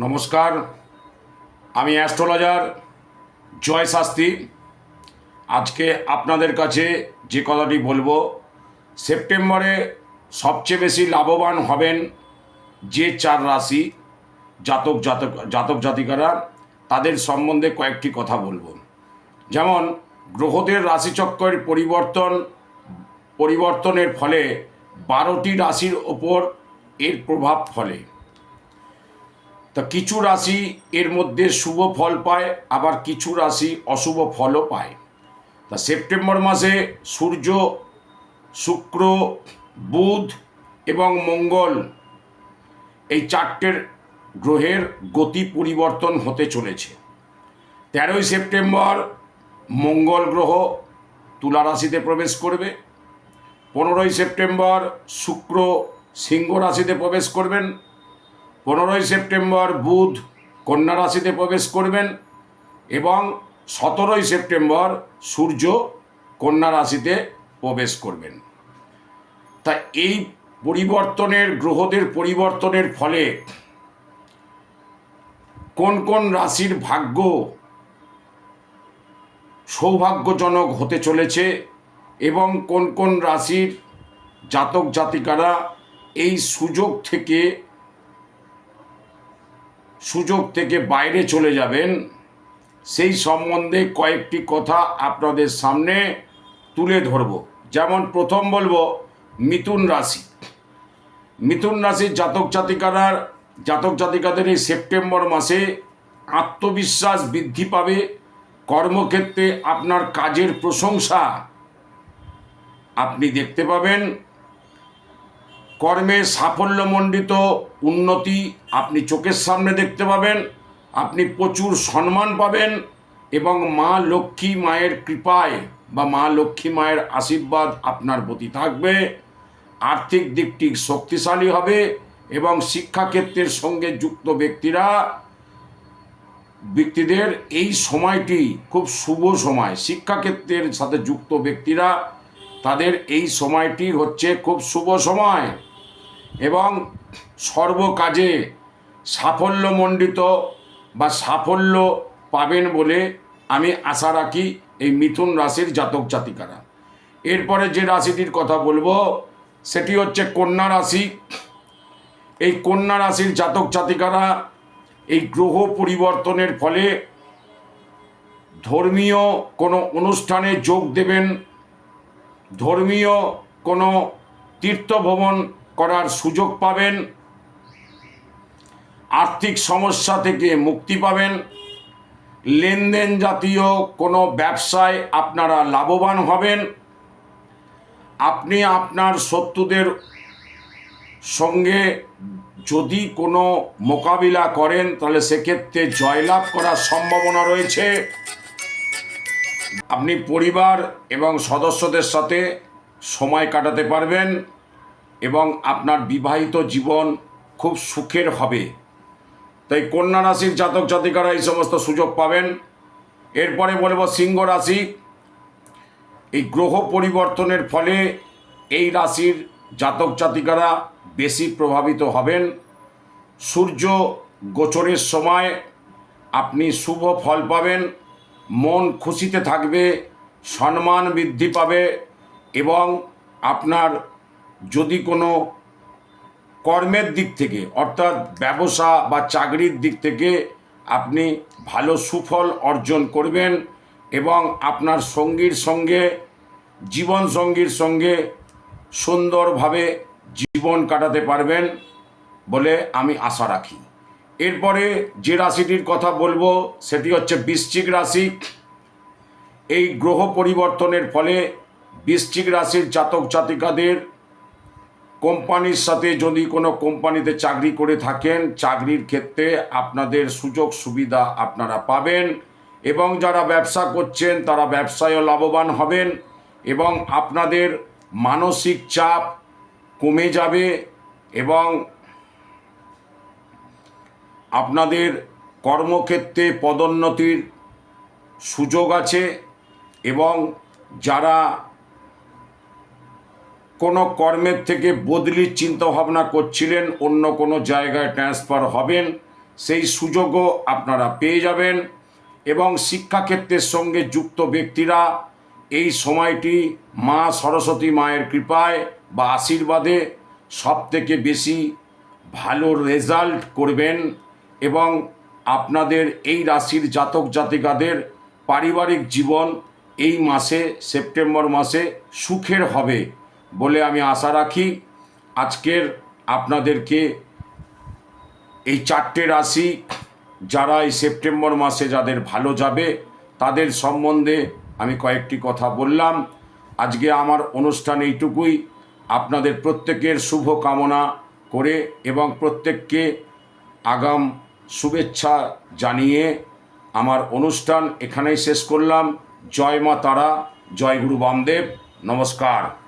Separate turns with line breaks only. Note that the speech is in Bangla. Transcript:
নমস্কার, আমি অ্যাস্ট্রোলজার জয় শাস্ত্রী আজকে আপনাদের কাছে যে কথাটি বলব, সেপ্টেম্বরে সবচেয়ে বেশি লাভবান হবেন যে চার রাশি জাতক জাতক জাতক জাতিকারা, তাদের সম্বন্ধে কয়েকটি কথা বলব। যেমন, গ্রহদের রাশিচক্রের পরিবর্তন, পরিবর্তনের ফলে বারোটি রাশির ওপর এর প্রভাব ফলে। তা কিছু রাশি এর মধ্যে শুভ ফল পায়, আবার কিছু রাশি অশুভ ফলও পায়। তা সেপ্টেম্বর মাসে সূর্য, শুক্র, বুধ এবং মঙ্গল এই চারটের গ্রহের গতি পরিবর্তন হতে চলেছে। তেরোই সেপ্টেম্বর মঙ্গল গ্রহ তুলা রাশিতে প্রবেশ করবে। পনেরোই সেপ্টেম্বর শুক্র সিংহ রাশিতে প্রবেশ করবেন। পনেরোই সেপ্টেম্বর বুধ কন্যা রাশিতে প্রবেশ করবেন এবং সতেরোই সেপ্টেম্বর সূর্য কন্যা রাশিতে প্রবেশ করবেন। তা এই পরিবর্তনের, গ্রহদের পরিবর্তনের ফলে কোন কোন রাশির ভাগ্য সৌভাগ্যজনক হতে চলেছে এবং কোন কোন রাশির জাতক জাতিকারা এই সুযোগ থেকে সুযোগ থেকে বাইরে চলে যাবেন। সেই সম্বন্ধে কয়েকটি কথা আপনাদের সামনে তুলে ধরব। যেমন প্রথম বলব, মিথুন রাশি। মিথুন রাশির জাতক জাতিকারা, জাতক জাতিকাদের এই সেপ্টেম্বর মাসে আত্মবিশ্বাস বৃদ্ধি পাবে। কর্মক্ষেত্রে আপনার কাজের প্রশংসা আপনি দেখতে পাবেন। কর্মে সাফল্যমণ্ডিত উন্নতি আপনি চোখের সামনে দেখতে পাবেন, আপনি প্রচুর সম্মান পাবেন এবং মা লক্ষ্মী মায়ের কৃপায় বা মা লক্ষ্মী মায়ের আশীর্বাদ আপনার প্রতি থাকবে। আর্থিক দিকটি শক্তিশালী হবে এবং শিক্ষাক্ষেত্রের সঙ্গে যুক্ত ব্যক্তিরা, ব্যক্তিদের এই সময়টি খুব শুভ সময়। শিক্ষাক্ষেত্রের সাথে যুক্ত ব্যক্তিরা, তাদের এই সময়টি হচ্ছে খুব শুভ সময়। এবং সর্বকাজে সাফল্যমণ্ডিত বা সাফল্য পাবেন বলে আমি আশা রাখি এই মিথুন রাশির জাতক জাতিকারা। এরপরে যে রাশিটির কথা বলব, সেটি হচ্ছে কন্যা রাশি। এই কন্যা রাশির জাতক জাতিকারা এই গ্রহ পরিবর্তনের ফলে ধর্মীয় কোনো অনুষ্ঠানে যোগ দেবেন, ধর্মীয় কোনো তীর্থভ্রমণ করার সুযোগ পাবেন। আর্থিক সমস্যা থেকে মুক্তি পাবেন। লেনদেন জাতীয় কোনো ব্যবসায় আপনারা লাভবান হবেন। আপনি আপনার শত্রুদের সঙ্গে যদি কোনো মোকাবিলা করেন, তাহলে সেক্ষেত্রে জয়লাভ করার সম্ভাবনা রয়েছে। আপনি পরিবার এবং সদস্যদের সাথে সময় কাটাতে পারবেন। এবং আপনার বিবাহিত জীবন খুব সুখের হবে। তাই কন্যা রাশির জাতক জাতিকারা এই সমস্ত সুযোগ পাবেন। এরপরে বলব সিংহ রাশি। এই গ্রহ পরিবর্তনের ফলে এই রাশির জাতক জাতিকারা বেশি প্রভাবিত হবেন। সূর্য গোচরের সময় আপনি শুভ ফল পাবেন, মন খুশিতে থাকবে, সম্মান বৃদ্ধি পাবে এবং আপনার যদি কোনো কর্মের দিক থেকে, অর্থাৎ ব্যবসা বা চাকরির দিক থেকে আপনি ভালো সুফল অর্জন করবেন এবং আপনার সঙ্গীর সঙ্গে, জীবন সঙ্গীর সঙ্গে সুন্দরভাবে জীবন কাটাতে পারবেন বলে আমি আশা রাখি। এরপরে যে রাশিটির কথা বলব, সেটি হচ্ছে বৃশ্চিক রাশি। এই গ্রহ পরিবর্তনের ফলে বৃশ্চিক রাশির জাতক জাতিকাদের কোম্পানির সাথে যদি কোনো কোম্পানিতে চাকরি করে থাকেন, চাকরির ক্ষেত্রে আপনাদের সুযোগ সুবিধা আপনারা পাবেন এবং যারা ব্যবসা করছেন তারা ব্যবসায়ও লাভবান হবেন এবং আপনাদের মানসিক চাপ কমে যাবে এবং আপনাদের কর্মক্ষেত্রে পদোন্নতির সুযোগ আছে এবং যারা কোনো কর্মের থেকে বদলির চিন্তাভাবনা করছিলেন, অন্য কোনো জায়গায় ট্রান্সফার হবেন, সেই সুযোগও আপনারা পেয়ে যাবেন এবং শিক্ষাক্ষেত্রের সঙ্গে যুক্ত ব্যক্তিরা এই সময়টি মা সরস্বতী মায়ের কৃপায় বা আশীর্বাদে সব থেকে বেশি ভালো রেজাল্ট করবেন এবং আপনাদের এই রাশির জাতক জাতিকাদের পারিবারিক জীবন এই মাসে, সেপ্টেম্বর মাসে সুখের হবে। বলে আমি আশা রাখি আজকের আপনাদেরকে এই চারটে রাশি যারা এই সেপ্টেম্বর মাসে যাদের ভালো যাবে, তাদের সম্বন্ধে আমি কয়েকটি কথা বললাম। আজকে আমার অনুষ্ঠান এইটুকুই। আপনাদের প্রত্যেকের শুভ কামনা করে এবং প্রত্যেককে আগাম শুভেচ্ছা জানিয়ে আমার অনুষ্ঠান এখানেই শেষ করলাম। জয় মা তারা, জয় গুরু বামদেব। নমস্কার।